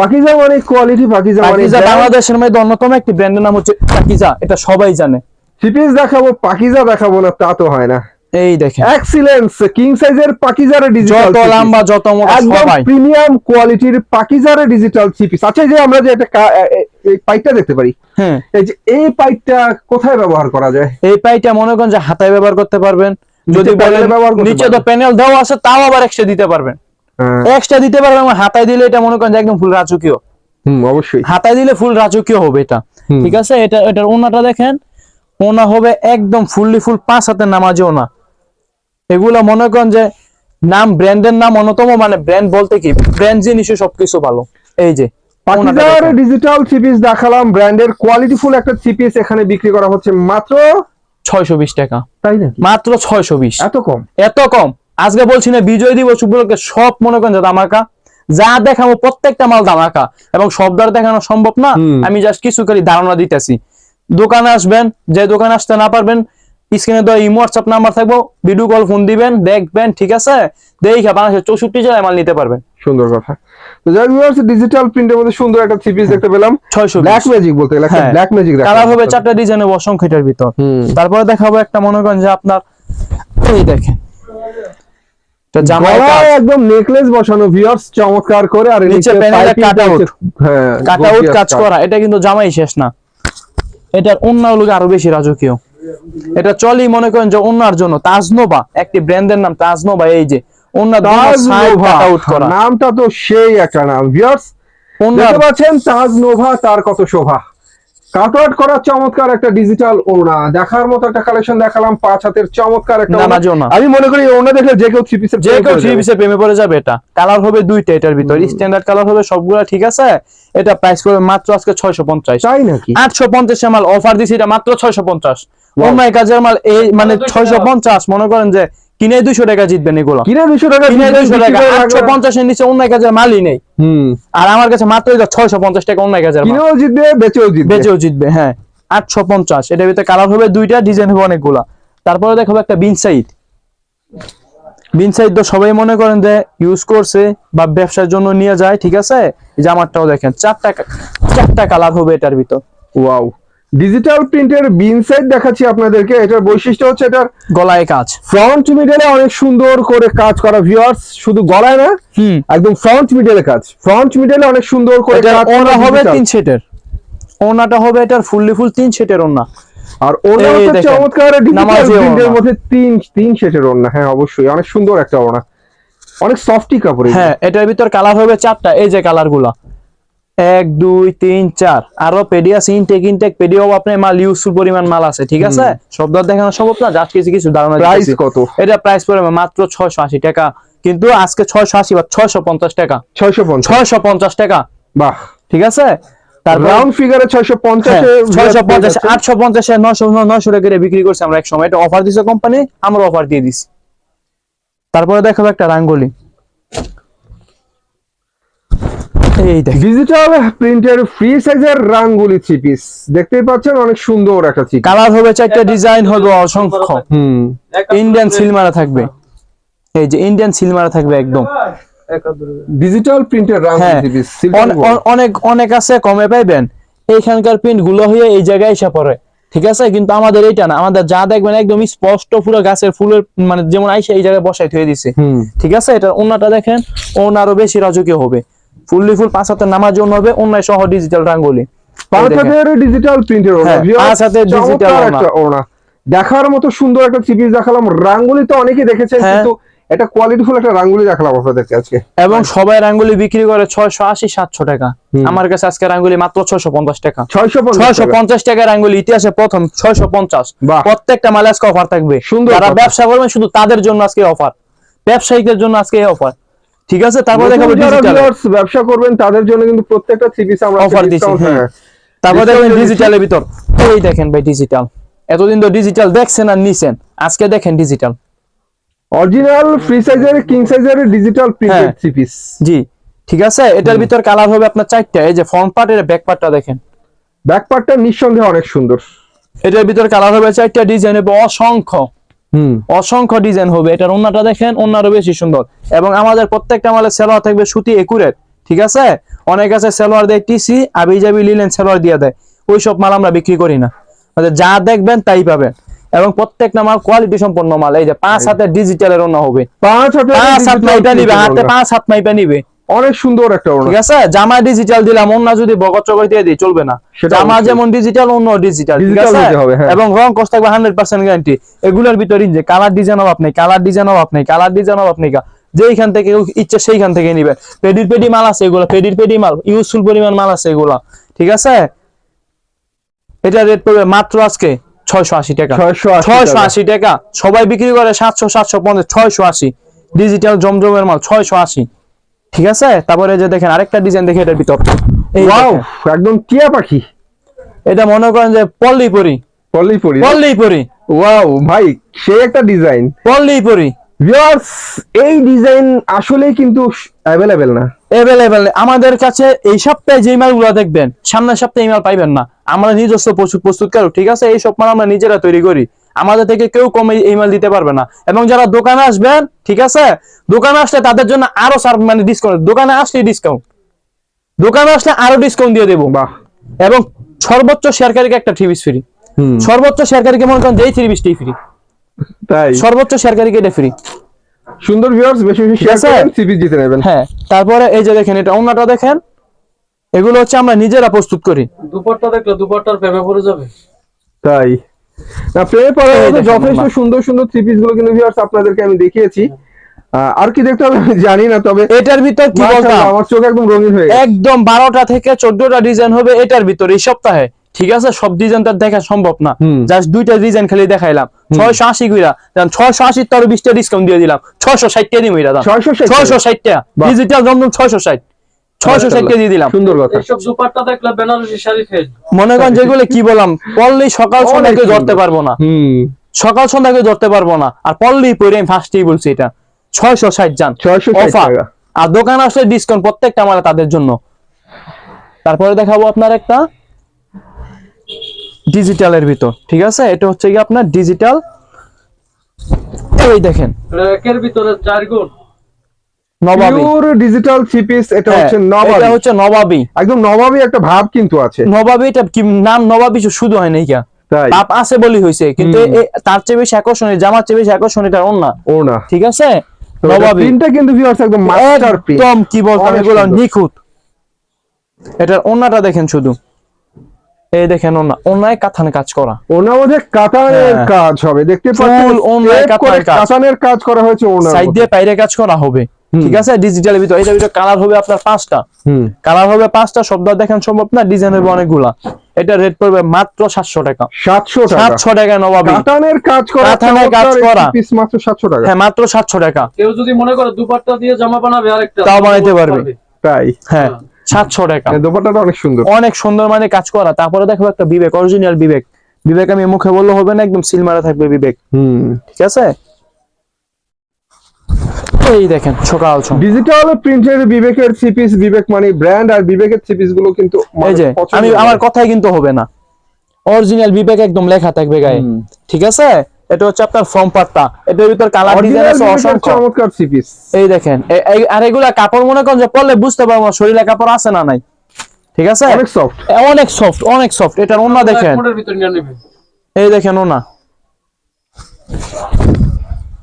Speaker 2: পাকিজা মানে কোয়ালিটি পাকিজা মানে
Speaker 1: পাকিজা বাংলাদেশের মধ্যে অন্যতম একটি ব্র্যান্ডের নাম হচ্ছে পাকিজা। এটা সবাই জানে।
Speaker 2: থ্রি পিস দেখাবো পাকিজা দেখাবো না তা তো হয় না।
Speaker 1: এই দেখেন।
Speaker 2: এক্সিলেন্স কিং সাইজের পাকিজার ডিজিটাল
Speaker 1: যত লম্বা যত মোটা
Speaker 2: একদম প্রিমিয়াম কোয়ালিটির পাকিজার ডিজিটাল থ্রি পিস আচ্ছা যে আমরা যে একটা কা- এ- এ- এই পাইপটা দেখতে পারি
Speaker 1: হ্যাঁ
Speaker 2: এই যে এই পাইপটা কোথায় ব্যবহার করা যায়?
Speaker 1: এই পাইটা মনে করেন যে হাতায় ব্যবহার করতে পারবেন। যদি
Speaker 2: নিচে
Speaker 1: বলেন নিচে তো প্যানেল দেওয়া আছে তাও আবার এক্সট্রা দিতে পারবেন।
Speaker 2: হ্যাঁ,
Speaker 1: এক্সট্রা দিতে পারবেন আমার হাতায় দিলে এটা মনে করেন যে একদম ফুল রাজকীয়।
Speaker 2: হুম অবশ্যই।
Speaker 1: হাতায় দিলে ফুল রাজকীয় হবে এটা। ঠিক আছে? এটা এটার ওনাটা দেখেন। ওনা হবে একদম ফুললি ফুল পাঁচ হাতের নামাজে ওনা। এগুলা মনে করেন যে নাম ব্র্যান্ডের নাম অন্যতম মানে ব্র্যান্ড বলতে কি? ব্র্যান্ড জিনিসে সবকিছু ভালো। এই যে
Speaker 2: ডিজিটাল থ্রি পিস দেখালাম ব্র্যান্ডের কোয়ালিটি ফুল একটা থ্রি পিস এখানে বিক্রি করা হচ্ছে মাত্র
Speaker 1: ছয়শো বিশ টাকা।
Speaker 2: তাই না
Speaker 1: মাত্র ছয়শো বিশ।
Speaker 2: এত কম?
Speaker 1: এত কম। আজকে বলছি না বিজয় দিবস উপলক্ষে সব মনে করেন যে দামাকা যা দেখাবো প্রত্যেকটা মাল দামাকা এবং সব দর দেখানো সম্ভব না। আমি জাস্ট কিছু খালি ধারণা দিতেছি। দোকানে আসবেন যে দোকানে আসতে না পারবেন স্ক্রিনে দেওয়া ইমো হোয়াটসঅ্যাপ নাম্বার থাকব। ভিডিও কল ফোন দিবেন দেখবেন ঠিক আছে? দেখে বাংলাদেশের চৌষট্টি জেলায় মাল নিতে পারবেন।
Speaker 2: সুন্দর কথা। তো যাই ভিউয়ার্স ডিজিটাল প্রিন্টের মধ্যে সুন্দর একটা থ্রি পিস দেখতে পেলাম।
Speaker 1: ছয়শো
Speaker 2: ব্ল্যাক ম্যাজিক বলতে গেলে
Speaker 1: হ্যাঁ।
Speaker 2: ব্ল্যাক ম্যাজিক
Speaker 1: কালার হবে চারটা ডিজাইনের অসংখ্য ভিতর। তারপরে দেখাবো একটা মনে করেন যে আপনার এই দেখেন।
Speaker 2: একদম নেকলেস বসানো ভিউয়ার্স চমৎকার করে আর
Speaker 1: নিচে প্যানেলে কাট আউট
Speaker 2: হ্যাঁ
Speaker 1: কাট আউট কাজ
Speaker 2: কাজ।
Speaker 1: করা। এটা কিন্তু জামাই শেষ না। এটার অন্য লোক আরও বেশি রাজকীয়। এটা চলি মনে করেন যে অন্যার জন্য তাজনোভা একটি ব্র্যান্ডের নাম তাজনোভা এই যে আউট করা।
Speaker 2: নামটা তো সেই একটা নাম ভিউয়ার্স দেখতে পাচ্ছেন তাজনোভা তার কত শোভা। কাট আউট করা চমৎকার একটা ডিজিটাল ওড়না। দেখার মতো একটা কালেকশন দেখালাম পাঁচ হাতের চমৎকার একটা ওড়না। আমি মনে করি ওড়না দেখলে যে কেউ থ্রি পিসের
Speaker 1: যে কেউ থ্রি পিসে প্রেমে পড়ে যাবে এটা কালার হবে দুইটা এটার ভিতর। স্ট্যান্ডার্ড কালার হবে সবগুলা ঠিক আছে? এটা প্রাইস পড়বে মাত্র আজকে ছয়শো পঞ্চাশ।
Speaker 2: চাই নাকি?
Speaker 1: আটশো পঞ্চাশের মাল অফার দিছি এটা মাত্র ছয়শো পঞ্চাশ। অন্য কাজের মাল এই মানে ছয়শো পঞ্চাশ মনে করেন যে কিনে দুইশো টাকা জিতবেন এগুলো
Speaker 2: কিনে দুশো টাকা
Speaker 1: কিনে দুইশো টাকা আটশো পঞ্চাশের নিচে অন্য কাজের মালই নেই।
Speaker 2: হুম।
Speaker 1: আর আমার কাছে মাত্র ছয়শো পঞ্চাশ টাকা অন্য কাজের মাল।
Speaker 2: কিনেও জিতবে বেচেও জিতবে।
Speaker 1: বেচেও জিতবে হ্যাঁ। আটশো পঞ্চাশ এটার ভিতরে কালার হবে দুইটা ডিজাইন হবে অনেকগুলা। তারপরে দেখাবো একটা বিন সাইড বিন সাইড তো সবাই মনে করেন যে ইউজ করছে বা ব্যবসার জন্য নিয়ে যায় ঠিক আছে? জামারটাও দেখেন চারটা চারটা কালার হবে এটার ভিতর।
Speaker 2: ওয়াও ডিজিটাল প্রিন্টের বিন সাইড দেখাচ্ছি আপনাদেরকে। এটার বৈশিষ্ট্য হচ্ছে এটার
Speaker 1: গলায় কাজ।
Speaker 2: ফ্রন্ট মিডলে অনেক সুন্দর করে কাজ করা ভিউয়ার্স শুধু গলায় না একদম ফ্রন্ট মিডলে কাজ। ফ্রন্ট মিডলে অনেক সুন্দর করে কাজ
Speaker 1: ওনা
Speaker 2: করা
Speaker 1: হবে তিন সেটের। ওনাটা হবে এটার ফুললি ফুল তিন সেটের ওনা।
Speaker 2: আর ওনা হচ্ছে চমৎকার ডিজিটাল প্রিন্টের মধ্যে তিন তিন সেটের ওড়না হ্যাঁ অবশ্যই। অনেক সুন্দর একটা ওনা। অনেক সফটি কাপড়
Speaker 1: হ্যাঁ এটার ভিতর কালার হবে চারটা। এই যে কালারগুলা। এক দুই তিন চার। আরও পেডিয়াস ইনটেক ইনটেক পেডিও আপনার মাল ইউজফুল পরিমাণ মাল আছে ঠিক আছে? শব্দ দেখানো সম্ভব না জাস্ট কিছু কিছু ধারণা
Speaker 2: প্রাইস কত?
Speaker 1: এটা প্রাইস পড়বে মাত্র ছয়শো আশি টাকা। কিন্তু আজকে ছয়শো আশি বা ছয়শো পঞ্চাশ টাকা।
Speaker 2: ছয়শো পঞ্চাশ।
Speaker 1: ছয়শো পঞ্চাশ টাকা।
Speaker 2: বাহ।
Speaker 1: ঠিক আছে?
Speaker 2: রাউন্ড ফিগারে
Speaker 1: টাকা করে বিক্রি করছে আমরা এক সময় এটা অফার দিছে কোম্পানি আমরা অফার দিয়ে দিছি। তারপরে দেখাবো একটা রাঙ্গলি। এই দেখ
Speaker 2: ডিজিটাল প্রিন্টের ফ্রি সাইজের রাঙ্গুলি থ্রি পিস দেখতেই পাচ্ছেন অনেক সুন্দর একটা থ্রি
Speaker 1: কালার হবে চারটা ডিজাইন হবে অসংখ্য।
Speaker 2: হুম।
Speaker 1: ইন্ডিয়ান সিলমারা থাকবে। এই যে ইন্ডিয়ান সিলমারা থাকবে একদম।
Speaker 2: ডিজিটাল প্রিন্টের রাঙ্গুলি
Speaker 1: হ্যাঁ।
Speaker 2: থ্রি পিস
Speaker 1: অনেক অনেক আছে কমে পাইবেন। এইখানকার প্রিন্টগুলো হয়ে এই জায়গায় এসে পড়ে। ঠিক আছে? কিন্তু আমাদের এইটা না। আমাদের যা দেখবেন একদম স্পষ্ট পুরো গাছের ফুলের মানে যেমন আইসে এই জায়গায় বসাই থয়ে দিছে। ঠিক আছে? এটা ওনাটা দেখেন ওনা আরও বেশি রাজকীয় হবে। ফুললি ফুল পাঁচ হাতের নামার জন্য হবে অন্যায় সহ ডিজিটাল রাঙ্গুলি।
Speaker 2: ডিজিটাল প্রিন্টের। একটা ওড়না দেখার মতো সুন্দর একটা পিস দেখালাম রাঙ্গুলি তো অনেকেই দেখেছেন
Speaker 1: হ্যাঁ।
Speaker 2: কিন্তু এটা কোয়ালিটিফুল একটা রাঙ্গুলি দেখালাম আপনাদেরকে আজকে।
Speaker 1: এবং সবাই রাঙ্গুলি বিক্রি করে ছয়শো আশি সাতশো টাকা। আমার কাছে আজকে রাঙ্গুলি মাত্র ছয়শো পঞ্চাশ টাকা।
Speaker 2: ছয়শো
Speaker 1: পঞ্চাশ টাকার আঙ্গুলি ইতিহাসে প্রথম ছয়শো পঞ্চাশ। প্রত্যেকটা মালে আজকে অফার থাকবে।
Speaker 2: সুন্দর
Speaker 1: যারা ব্যবসা করবেন শুধু তাদের জন্য আজকে অফার ব্যবসায়ীদের জন্য আজকে অফার ঠিক আছে তারপর দেখাবো ডিজিটাল
Speaker 2: ব্যবসা করবেন তাদের জন্য কিন্তু প্রত্যেকটা থ্রি পিস আমরা আজকে
Speaker 1: দিচ্ছি। তারপর দেখবেন ডিজিটালের ভিতর। এই দেখেন ভাই ডিজিটাল এতদিন তো ডিজিটাল দেখছেন আর নিছেন। আজকে দেখেন ডিজিটাল
Speaker 2: অরিজিনাল ফ্রি সাইজের কিং সাইজের ডিজিটাল প্রিন্টেড। থ্রি পিস
Speaker 1: জি ঠিক আছে? এটার ভিতর কালার হবে আপনার চারটা। এই যে ফ্রন্ট পার্ট এর ব্যাক পার্টটা দেখেন।
Speaker 2: ব্যাক পার্টটা নিঃসন্দেহে অনেক সুন্দর।
Speaker 1: এটার ভিতর কালার হবে চারটা ডিজাইন হবে অসংখ্য। অসংখ্য ডিজাইন হবে এটার অন্যটা দেখেন অন্যারও বেশি সুন্দর। এবং আমাদের প্রত্যেকটা মালের সেলোয়ার থাকবে সুতি একুরেট ঠিক আছে? অনেক আছে সেলোয়ার দেয় টিসি আবি জাবি লিলেন সেলোয়ার দিয়ে দেয়। ওই সব মাল আমরা বিক্রি করি না। যা দেখবেন তাই পাবেন। এবং প্রত্যেকটা মাল কোয়ালিটি সম্পন্ন মাল এই যে পাঁচ হাতের ডিজিটালের অন্য হবে।
Speaker 2: পাঁচ
Speaker 1: হাত মাইপা নিবে হাতে পাঁচ হাত মাইপা নিবে।
Speaker 2: অনেক সুন্দর একটা ওড়না।
Speaker 1: ঠিক আছে? জামা ডিজিটাল দিলাম অন্য যদি বগত চকর দিয়ে দিই চলবে না। জামা যেমন ডিজিটাল অন্য ডিজিটাল ঠিক আছে। এবং রং কষ্ট থাকবে হান্ড্রেড পার্সেন্ট গ্যারান্টি এগুলোর ভিতরে যে কালার ডিজাইন হবে আপনি কালার ডিজাইন হবে আপনি কালার ডিজাইন হবে আপনি যেইখান থেকে ইচ্ছে সেইখান থেকে নিবে। পেডির পেডি মাল আছে এগুলো পেডির পেডি মাল ইউজফুল পরিমাণ মাল আছে এগুলো ঠিক আছে? এটা রেট পড়বে মাত্র আজকে ছয়শো আশি টাকা।
Speaker 2: 680
Speaker 1: ছয়শো আশি টাকা। সবাই বিক্রি করে সাতশো সাতশো পঞ্চাশ ছয়শো আশি। ডিজিটাল জমজমের মাল ছয়শো আশি। ঠিক আছে? তারপরে যে দেখেন আরেকটা ডিজাইন দেখে এটার ভিতর। এই
Speaker 2: ওয়াও একদম টিয়া পাখি।
Speaker 1: এটা মনে করেন যে পল্লী পরি
Speaker 2: পল্লি পরি
Speaker 1: পল্লী পরি
Speaker 2: ওয়াও ভাই সে একটা ডিজাইন
Speaker 1: পল্লী পরি
Speaker 2: ভিউয়ার্স এই ডিজাইন আসলেই কিন্তু অ্যাভেলেবেল না।
Speaker 1: এভেলেবেল আমাদের কাছে এই সপ্তাহে যে মালগুলো দেখবেন সামনের সপ্তাহে এই মাল পাইবেন না। আমরা নিজস্ব প্রস্তুত প্রস্তুতকারক ঠিক আছে? এই সব মাল আমরা নিজেরা তৈরি করি। আমাদের থেকে কেউ কম এই- এই দিতে পারবে না। এবং যারা দোকানে আসবেন ঠিক আছে? দোকানে আসলে তাদের জন্য আরও সার মানে ডিসকাউন্ট দোকানে আসলে ডিসকাউন্ট দোকানে আসলে আরও ডিসকাউন্ট দিয়ে দেবো।
Speaker 2: বাহ।
Speaker 1: এবং সর্বোচ্চ শেয়ারকারীকে একটা থ্রি পিস ফ্রি সর্বোচ্চ শেয়ারকারীকে মনে করেন যেই থ্রি পিসটাই ফ্রি
Speaker 2: তাই?
Speaker 1: সর্বোচ্চ শেয়ারকারীকে এটা ফ্রি
Speaker 2: সুন্দর ভিউয়ার্স বেশি বেশি শেয়ার? করেন জিতে নেবেন।
Speaker 1: হ্যাঁ তারপরে এই যে দেখেন এটা অন্যটা দেখেন। এগুলো হচ্ছে আমরা নিজেরা প্রস্তুত করি।
Speaker 3: দুপাট্টা দেখলে দুপাট্টার প্রেমে পড়ে যাবে।
Speaker 2: তাই? না মতো যথেষ্ট সুন্দর সুন্দর থ্রি পিসগুলো কিন্তু ভিউয়ার্স আপনাদেরকে আমি দেখিয়েছি। আর কি দেখতে হবে জানি না তবে
Speaker 1: এটার ভিতর কি বলতাম?
Speaker 2: আমার চোখ একদম রঙিন হয়ে
Speaker 1: একদম বারোটা থেকে চোদ্দটা ডিজাইন হবে এটার ভিতরে এই সপ্তাহে। ঠিক আছে? সব ডিজাইন তো দেখা সম্ভব না। জাস্ট দুইটা ডিজাইন খালি দেখাইলাম। ছয়শো আশি কইরা ছয়শো আশি তো আরও বিশটা ডিসকাউন্ট দিয়ে দিলাম। ছয়শো ষাট টাকা দিম এটা দাম
Speaker 2: 660
Speaker 1: ছয়শো ষাট ডিজিটাল জমজম ছয়শো ষাট। ছয়শো ষাট টাকা দিলাম।
Speaker 2: সুন্দর কথা।
Speaker 3: এইসব দুপাট্টা দেখলে বেনারসি শাড়ি ফেল
Speaker 1: মনে করেন যেগুলো কি বললাম পড়লেই সকাল
Speaker 2: অনেক
Speaker 1: ধরতে পারব না। সকাল সন্ধ্যা ধরতে পারব না। আর পড়লেই পরে আমি ফার্স্টেই বলছি এটা। ছয়শো ষাট যান।
Speaker 2: 660
Speaker 1: অফার আর দোকান আসলে ডিসকাউন্ট প্রত্যেকটা আমার তাদের জন্য। তারপরে দেখাবো আপনার একটা ডিজিটালের ভিতর। ঠিক আছে? এটা হচ্ছে কি আপনার ডিজিটাল এই দেখেন।
Speaker 3: ভিতরে চার গুণ।
Speaker 2: পিওর ডিজিটাল থ্রি পিস এটা
Speaker 1: হ্যাঁ,
Speaker 2: হচ্ছে
Speaker 1: এটা হচ্ছে নবাবী।
Speaker 2: একদম নবাবী একটা ভাব কিন্তু আছে।
Speaker 1: নবাবী এটা কি নাম নবাবী শুধু হয় নাই বাপ আছে বলি হয়েছে কিন্তু তার চেয়ে বেশি আকর্ষণীয় জামার চেয়ে বেশি আকর্ষণীয় এটা অন্য
Speaker 2: ও না
Speaker 1: ঠিক আছে? নবাবী।
Speaker 2: প্রিন্টটা কিন্তু ভিউয়ার্স একদম মাস্টার
Speaker 1: একদম কি বলতাম এগুলো নিখুঁত। এটার ওন্নাটা দেখেন শুধু। এই দেখেন ওন্না ওন্নায় কাথানে কাজ করা।
Speaker 2: ওনার মধ্যে কাতানের
Speaker 1: হ্যাঁ।
Speaker 2: কাজ হবে। দেখতে পাচ্ছেন
Speaker 1: ওনায় কাতানের কাজ।
Speaker 2: করা হয়েছে ওনার
Speaker 1: সাইড দিয়ে বাইরে কাজ করা হবে। ঠিক আছে? ডিজিটালের ভিতর। এটা ভিতর কালার হবে আপনার পাঁচটা।
Speaker 2: হুম।
Speaker 1: কালার হবে পাঁচটা শব্দ দেখেন সম্ভব না ডিজাইন হবে অনেকগুলা। এটা রেট পড়বে মাত্র সাতশো টাকা।
Speaker 2: সাতশো টাকা।
Speaker 1: সাতশো টাকা নবাবী।
Speaker 2: কাতানের কাজ করা
Speaker 1: কাতানের কাজ করা।
Speaker 2: পিস মাত্র সাতশো টাকা।
Speaker 1: হ্যাঁ মাত্র সাতশো টাকা।
Speaker 3: কেউ যদি মনে করে দুপাট্টা দিয়ে জামা বানাবে আরেকটা
Speaker 1: তাও বানাইতে পারবে।
Speaker 2: তাই?
Speaker 1: হ্যাঁ সাতশো টাকা।
Speaker 2: হ্যাঁ, দোপাট্টাটা অনেক সুন্দর।
Speaker 1: অনেক সুন্দর মানে কাজ করা। তারপরে দেখো একটা বিবেক অরিজিনাল বিবেক। বিবেক আমি মুখে বললে হবে না একদম সিল মারা থাকবে বিবেক।
Speaker 2: হুম।
Speaker 1: ঠিক আছে? এই দেখেন সকাল
Speaker 2: ডিজিটাল প্রিন্টের বিবেকের থ্রি পিস বিবেক মানে ব্র্যান্ড আর বিবেকের থ্রি পিসগুলো কিন্তু
Speaker 1: এই যে আমি আমার কথাই কিন্তু হবে না। অরিজিনাল বিবেক একদম লেখা থাকবে গায়ে। ঠিক আছে? এটা হচ্ছে আপনার ফর্ম পাত্তা এটার ভিতর কালার ডিজাইন আছে অসংখ্য।
Speaker 2: চমৎকার থ্রি পিস
Speaker 1: এই দেখেন আর এগুলা কাপড় মনে করেন যে পরলে বুঝতে পারব না শরীরে কাপড় আছে না নাই। ঠিক আছে?
Speaker 2: অনেক সফট
Speaker 1: অনেক সফট অনেক সফট এটার ওনা দেখেন
Speaker 3: এক ফুটের ভিতর নিয়ে নেবে
Speaker 1: এই দেখেন ওনা।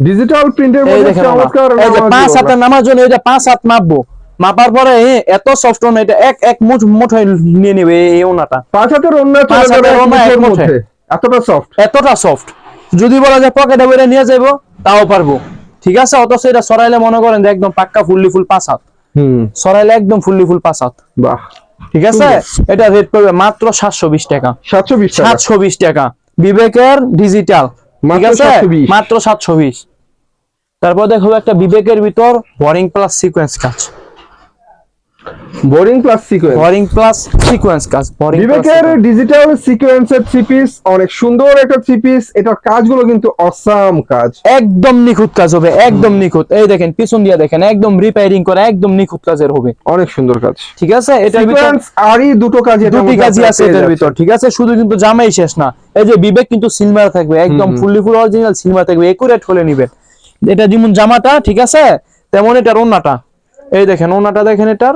Speaker 2: ডিজিটাল প্রিন্টের মধ্যে চমৎকার
Speaker 1: এই যে পাঁচ
Speaker 2: ওনা।
Speaker 1: হাতের নামার জন্য এটা পাঁচ হাত মাপবো। মাপার পরে এত সফট ওনা এটা এক এক মুঠ মুঠ নিয়ে নেবে এই- ওনাটা।
Speaker 2: পাঁচ হাতের অন্য
Speaker 1: পাঁচ হাতের ওড়না এক মুঠে।
Speaker 2: এতটা সফট
Speaker 1: এতটা সফট যদি বলা যায় পকেটে বেড়ে নিয়ে যাব তাও পারব। ঠিক আছে? অথচ এটা সরাইলে মনে করেন যে একদম পাক্কা ফুললি ফুল পাঁচ হাত।
Speaker 2: হুম।
Speaker 1: সরাইলে একদম ফুললি ফুল পাঁচ হাত।
Speaker 2: বাহ।
Speaker 1: ঠিক আছে? এটা রেট পড়বে মাত্র সাতশো বিশ টাকা।
Speaker 2: সাতশো বিশ টাকা।
Speaker 1: সাতশো বিশ টাকা। বিবেকের ডিজিটাল ঠিক
Speaker 2: মাত্র
Speaker 1: আছে?
Speaker 2: 720
Speaker 1: মাত্র সাতশো বিশ। তারপর দেখো একটা বিবেকের ভিতর বোরিং প্লাস সিকোয়েন্স কাজ।
Speaker 2: Boring plus sequence
Speaker 1: boring plus sequence কাজ
Speaker 2: বিবেকের ডিজিটাল সিকোয়েন্সের থ্রি পিস অনেক সুন্দর একটা থ্রি পিস এটার কাজগুলো কিন্তু অসাম কাজ।
Speaker 1: একদম নিখুঁত কাজ হবে একদম নিখুঁত। এই দেখেন পিছন দিয়ে দেখেন একদম রিপেয়ারিং করে একদম নিখুঁত কাজের হবে।
Speaker 2: অনেক সুন্দর কাজ।
Speaker 1: ঠিক আছে? এটার ভিতর
Speaker 2: সিকোয়েন্স আরই দুটো কাজ
Speaker 1: দুটি কাজই আছে এটার ভিতর ঠিক আছে? শুধু কিন্তু জামাই শেষ না এই যে বিবেক কিন্তু সিলভার থাকবে একদম ফুললি ফুল অরিজিনাল সিলভার থাকবে একুরেট হলে নিবেন। এটা যেমন জামাটা ঠিক আছে? তেমন এটার ওন্নাটা এই দেখেন ওন্নাটা দেখেন এটার।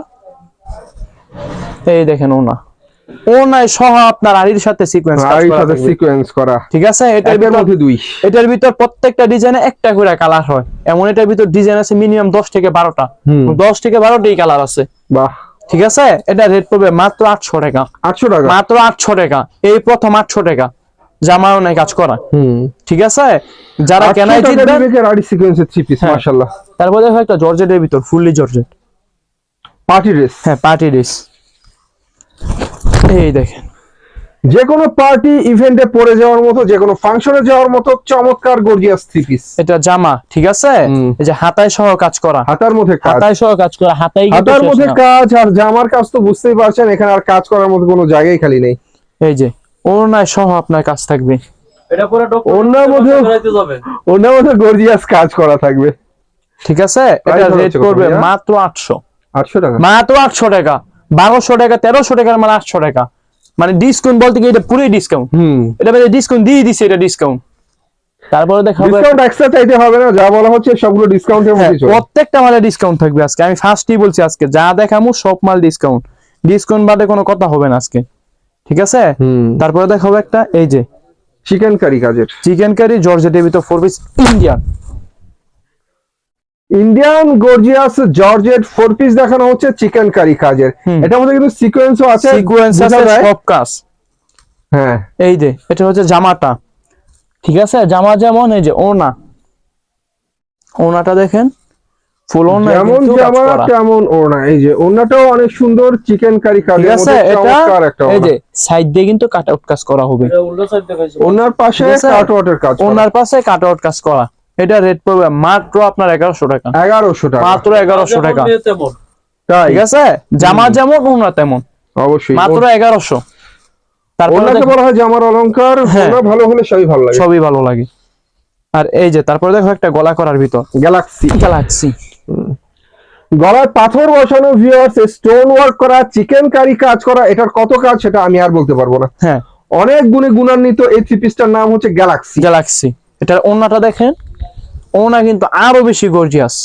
Speaker 1: এই দেখেন ওনা ওনায় সহ আপনার আড়ির সাথে সিকোয়েন্স কাজ
Speaker 2: সাথে সিকোয়েন্স করা।
Speaker 1: ঠিক আছে? এটার
Speaker 2: এটার
Speaker 1: ভিতর
Speaker 2: মধ্যে দুই।
Speaker 1: এটার ভিতর প্রত্যেকটা ডিজাইনে একটা করে কালার হয়। এমন এটার ভিতর ডিজাইন আছে মিনিমাম দশ থেকে বারোটা।
Speaker 2: হুম।
Speaker 1: দশ থেকে বারোটাই কালার আছে।
Speaker 2: বাহ।
Speaker 1: ঠিক আছে? এটা রেট পড়বে মাত্র আটশো টাকা।
Speaker 2: আটশো টাকা।
Speaker 1: মাত্র আটশো টাকা। এই প্রথম আটশো টাকা। জামাও নাই কাজ করা। ঠিক আছে? যারা কেনাই জিতবেন
Speaker 2: বিবেকের আরই থ্রি পিস। মাশাআল্লাহ।
Speaker 1: তারপর দেখো একটা জর্জেটের ভিতর ফুললি জর্জেট।
Speaker 2: পার্টি ড্রেস
Speaker 1: হ্যাঁ পার্টি ড্রেস এই দেখেন।
Speaker 2: যে কোনো পার্টি ইভেন্টে পরে যাওয়ার মতো যে কোনো ফাংশনে যাওয়ার মতো চমৎকার গর্জিয়াস থ্রি পিস
Speaker 1: এটা জামা ঠিক আছে? এই যে হাতায় সহ কাজ করা।
Speaker 2: হাতার মধ্যে কাজ।
Speaker 1: হাতায় সহ কাজ করা হাতায়
Speaker 2: হাতার মধ্যে কাজ আর জামার কাজ তো বুঝতেই পারছেন এখানে আর কাজ করার মতো কোনো জায়গাই খালি নেই।
Speaker 1: এই যে ওড়নায় সহ আপনার কাজ থাকবে।
Speaker 3: এটা পরে ডক্টর
Speaker 2: ওনার মধ্যেও-
Speaker 3: বেড়াইতে যাবে।
Speaker 2: ওনার মধ্যে গর্জিয়াস কাজ করা থাকবে।
Speaker 1: ঠিক আছে? এটা রেট করবে মাত্র আটশো।
Speaker 2: আটশো টাকা?
Speaker 1: মাত্র আটশো টাকা। বারোশো টাকা তেরোশো টাকার মানে আটশো টাকা। মানে ডিসকাউন্ট বলতে কি এটা পুরোই ডিসকাউন্ট
Speaker 2: হুম।
Speaker 1: এটা মানে ডিসকাউন্ট দিয়ে দিছে এটা ডিসকাউন্ট তারপরে দেখাবো
Speaker 2: ডিসকাউন্ট এক্সট্রা চাইতে হবে না যা বলা হচ্ছে সবগুলো ডিসকাউন্টের
Speaker 1: হ্যাঁ,
Speaker 2: মধ্যে
Speaker 1: প্রত্যেকটা মালে ডিসকাউন্ট থাকবে আজকে। আমি ফার্স্টই বলছি আজকে যা দেখামু সব মাল ডিসকাউন্ট ডিসকাউন্ট বাদে কোনো কথা হবে না আজকে। ঠিক আছে? তারপরে দেখাবো একটা এই যে
Speaker 2: চিকেন কারি কাজের।
Speaker 1: চিকেন কারি জর্জেটের ভিতর four piece Indian.
Speaker 2: Indian gorgeous georgette four piece দেখানো হচ্ছে চিকেন কারি কাজের। এটার মধ্যে কিন্তু সিকোয়েন্সও আছে
Speaker 1: সিকোয়েন্স আছে। সব কাজ।
Speaker 2: হ্যাঁ।
Speaker 1: এই যে এটা হচ্ছে জামাটা। ঠিক আছে? জামা যেমন এই যে ওনা। ওনাটা দেখেন। ফুল
Speaker 2: যেমন জামা তেমন ওড়না। এই যে ওড়নাটাও অনেক সুন্দর চিকেন কারি
Speaker 1: ঠিক আছে এটা
Speaker 2: চমৎকার একটা
Speaker 1: এই যে সাইড দিয়ে কিন্তু কাট আউট কাজ করা হবে।
Speaker 2: ওনার পাশে
Speaker 1: ঠিক আছে?
Speaker 2: কাজ
Speaker 1: ওনার পাশে কাট আউট কাজ করা। এটা রেট পড়বে মাত্র আপনার এগারোশো টাকা।
Speaker 2: এগারোশো টাকা।
Speaker 1: মাত্র এগারোশো টাকা।
Speaker 3: তেমন।
Speaker 2: তাই?
Speaker 1: ঠিক আছে জামা যেমন ওনা তেমন।
Speaker 2: অবশ্যই।
Speaker 1: মাত্র এগারোশো। তারপরে
Speaker 2: বলা হয় জামার অলংকার।
Speaker 1: হ্যাঁ।
Speaker 2: ভালো হলে সবই ভালো লাগে।
Speaker 1: সবই ভালো লাগে। আর এই যে তারপরে দেখো একটা গলা করার ভিতর।
Speaker 2: গ্যালাক্সি
Speaker 1: গ্যালাক্সি
Speaker 2: গলায় পাথর বসানো ভিউয়ার্স স্টোন ওয়ার্ক করা চিকেন কারি কাজ করা এটার কত কাজ সেটা আমি আর বলতে পারব না।
Speaker 1: হ্যাঁ।
Speaker 2: অনেক গুণে গুণান্বিত এই থ্রি পিসটার নাম হচ্ছে গ্যালাক্সি
Speaker 1: গ্যালাক্সি এটার ওনাটা দেখেন। ওনা কিন্তু আরও বেশি গর্জিয়াস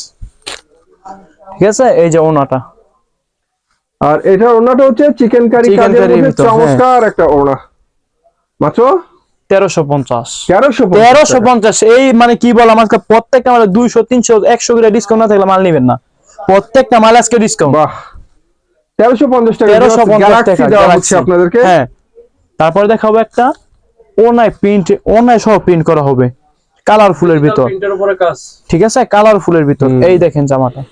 Speaker 1: ঠিক আছে? এই যে ওনাটা
Speaker 2: আর এটা ওনাটা হচ্ছে চিকেন কারি কাজের মধ্যে
Speaker 1: হ্যাঁ।
Speaker 2: চমৎকার একটা ওনা মাত্র
Speaker 1: তেরোশো পঞ্চাশ।
Speaker 2: তেরোশো
Speaker 1: পঞ্চাশ এই মানে কি বল আমাকে প্রত্যেকটা মালে দুইশো তিনশো একশো করে ডিসকাউন্ট না থাকলে মাল নিবেন না। প্রত্যেকটা মাল আজকে ডিসকাউন্ট
Speaker 2: বাহ। তেরোশো পঞ্চাশ টাকা
Speaker 1: তেরোশো পঞ্চাশ
Speaker 2: গ্যালাক্সি
Speaker 1: টাকা
Speaker 2: দেওয়া। হচ্ছে আপনাদেরকে।
Speaker 1: হ্যাঁ। তারপরে দেখাবো একটা ওনায় প্রিন্ট ওনায় সহ প্রিন্ট করা হবে। কালারফুলের ভিতর।
Speaker 3: প্রিন্টের উপরে কাজ।
Speaker 1: ঠিক আছে? কালারফুলের ভিতর। এই দেখেন জামাটা।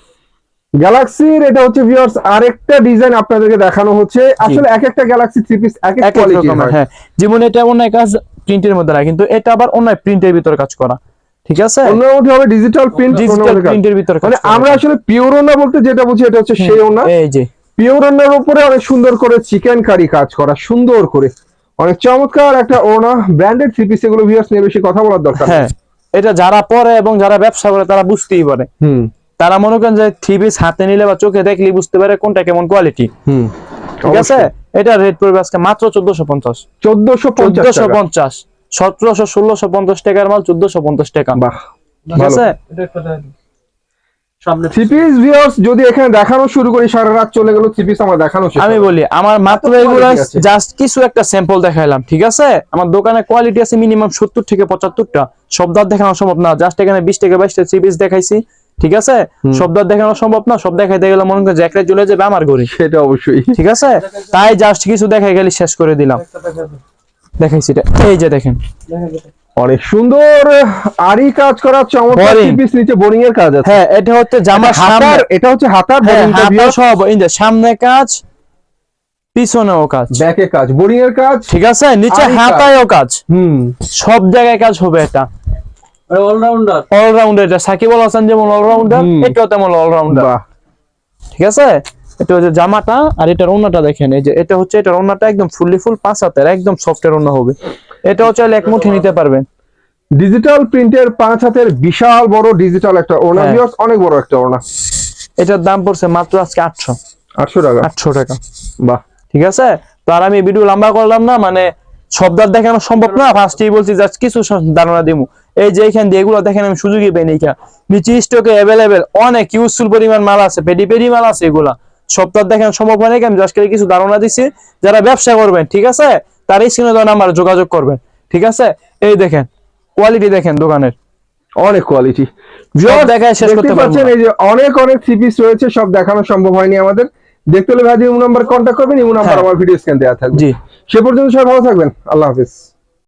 Speaker 2: গ্যালাক্সির এটা হচ্ছে ভিউয়ার্স আরেকটা ডিজাইন আপনাদেরকে দেখানো হচ্ছে। আসলে এক একটা গ্যালাক্সি থ্রি পিস এক এক
Speaker 1: এক এক
Speaker 2: কোয়ালিটি
Speaker 1: হ্যাঁ। যেমন এটা অন্য কাজ প্রিন্টের মধ্যে না কিন্তু এটা আবার অন্য প্রিন্টের ভিতর কাজ করা। ঠিক আছে?
Speaker 2: ওনার হবে ডিজিটাল প্রিন্ট
Speaker 1: ডিজিটাল প্রিন্টের ভিতরে
Speaker 2: মানে আমরা আসলে পিওর ওনা বলতে যেটা বুঝি এটা হচ্ছে সেই ওনা
Speaker 1: এই যে।
Speaker 2: পিওর ওনার উপরে অনেক সুন্দর করে চিকেন কারি কাজ করা সুন্দর করে। অনেক চমৎকার একটা ওনা ব্র্যান্ডেড থ্রি এগুলো ভিউয়ার্স নিয়ে বেশি কথা বলার দরকার
Speaker 1: হ্যাঁ এটা যারা পরে এবং যারা ব্যবসা করে তারা বুঝতেই পারে।
Speaker 2: হুম।
Speaker 1: তারা মনে করেন যে থ্রি হাতে নিলে বা চোখে দেখলে বুঝতে পারে কোনটা কেমন কোয়ালিটি
Speaker 2: হুম
Speaker 1: ঠিক আছে? এটা রেট পড়বে আজকে মাত্র 1450
Speaker 2: 1450
Speaker 1: 1450 সতেরোশো ষোলোশো পঞ্চাশ টাকার মাল চোদ্দশো পঞ্চাশ টাকা ঠিক আছে?
Speaker 3: এটা একটা দেন। সামনে
Speaker 2: থ্রি পিস। ভিউয়ার্স যদি এখানে দেখানো শুরু করি সারা রাত চলে গেল থ্রি আমার দেখানো
Speaker 1: আমি বলি আমার মাত্র এগুলো জাস্ট কিছু একটা স্যাম্পল দেখাইলাম ঠিক আছে? আমার দোকানে কোয়ালিটি আছে মিনিমাম সত্তর থেকে পঁচাত্তরটা। দেখানো সম্ভব না জাস্ট এখানে বিশ থেকে বাইশটা থ্রি দেখাইছি ঠিক আছে? দেখানো সম্ভব না সব দেখাইতে গেলে মনে করেন জ্যাকড়ে চলে যাবে আমার ঘরে
Speaker 2: সেটা অবশ্যই।
Speaker 1: ঠিক আছে? তাই জাস্ট কিছু দেখাই গেলে শেষ করে দিলাম। দেখাইছি এটা। এই যে দেখেন।
Speaker 2: অনেক সুন্দর। আরি কাজ করা চমৎকার। পিস নিচে বোরিং এর কাজ আছে।
Speaker 1: হ্যাঁ এটা হচ্ছে জামার সামনে।
Speaker 2: হাতার এটা হচ্ছে হাতার
Speaker 1: হ্যাঁ,
Speaker 2: বোরিংটা
Speaker 1: সব এই যে সামনে কাজ পিছনেও কাজ।
Speaker 2: ব্যাকে কাজ বোরিং এর কাজ
Speaker 1: ঠিক আছে? নিচে হাতায়ও কাজ।
Speaker 2: হুম।
Speaker 1: সব জায়গায় কাজ হবে এটা।
Speaker 3: এটা অলরাউন্ডার
Speaker 1: অলরাউন্ডার এটা সাকিব আল হাসান যেমন অলরাউন্ডার এটাও তেমন অলরাউন্ডার ঠিক আছে? এটা হচ্ছে জামাটা আর এটার ওন্নাটা দেখেন এই যে এটা হচ্ছে এটার ওন্নাটা একদম ফুললি ফুল পাঁচ হাতের একদম সফটের ওন্না হবে। এটা হচ্ছে এক মুঠি নিতে পারবেন।
Speaker 2: ডিজিটাল প্রিন্টের পাঁচ হাতের বিশাল বড় ডিজিটাল একটা ওনা
Speaker 1: হ্যাঁ।
Speaker 2: ভিউয়ার্স অনেক বড় একটা ওনা
Speaker 1: এটার দাম পড়ছে মাত্র আজকে আটশো।
Speaker 2: আটশো টাকা।
Speaker 1: আটশো টাকা।
Speaker 2: বাহ।
Speaker 1: ঠিক আছে? তো আর আমি ভিডিও লম্বা করলাম না মানে সব দাঁত দেখানো সম্ভব না ফার্স্টেই বলছি জাস্ট কিছু ধারণা দিমু। এই যে এখান দিয়ে এগুলো দেখেন আমি সুযোগই পাই নিকা নিচে স্টকে অ্যাভেলেবেল অনেক ইউজফুল পরিমাণ মাল আছে পেডি পেডি মাল আছে এগুলা। দাঁত দেখানো সম্ভব হয় নাকি আমি করে কিছু ধারণা দিছি। যারা ব্যবসা করবেন ঠিক আছে? তারই স্ক্রিনে দেওয়া নাম্বার যোগাযোগ করবেন ঠিক আছে? এই দেখেন কোয়ালিটি দেখেন দোকানের।
Speaker 2: অনেক কোয়ালিটি
Speaker 1: দেখায় শেষ করতে পারব
Speaker 2: পাচ্ছেন
Speaker 1: না।
Speaker 2: এই যে অনেক অনেক থ্রি পিস রয়েছে সব দেখানো সম্ভব হয়নি আমাদের। দেখতে হলে ভাই ইমু নাম্বার কন্ট্যাক্ট করবেন ইমু নাম্বার
Speaker 1: হ্যাঁ।
Speaker 2: আমার ভিডিও স্ক্যান দেওয়া থাকবে।
Speaker 1: জি।
Speaker 2: সে পর্যন্ত সবাই ভালো থাকবেন। আল্লাহ হাফিজ।